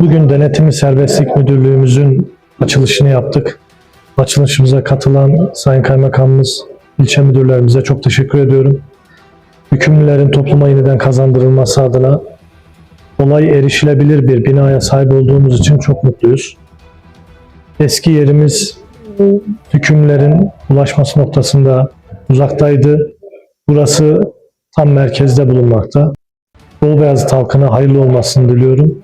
Bugün Denetim ve Serbestlik Müdürlüğümüzün açılışını yaptık. Açılışımıza katılan Sayın Kaymakamımız, ilçe müdürlerimize çok teşekkür ediyorum. Hükümlülerin topluma yeniden kazandırılması adına kolay erişilebilir bir binaya sahip olduğumuz için çok mutluyuz. Eski yerimiz hükümlerin ulaşması noktasında uzaktaydı. Burası tam merkezde bulunmakta. Bolu Beyazıt halkına hayırlı olmasını diliyorum.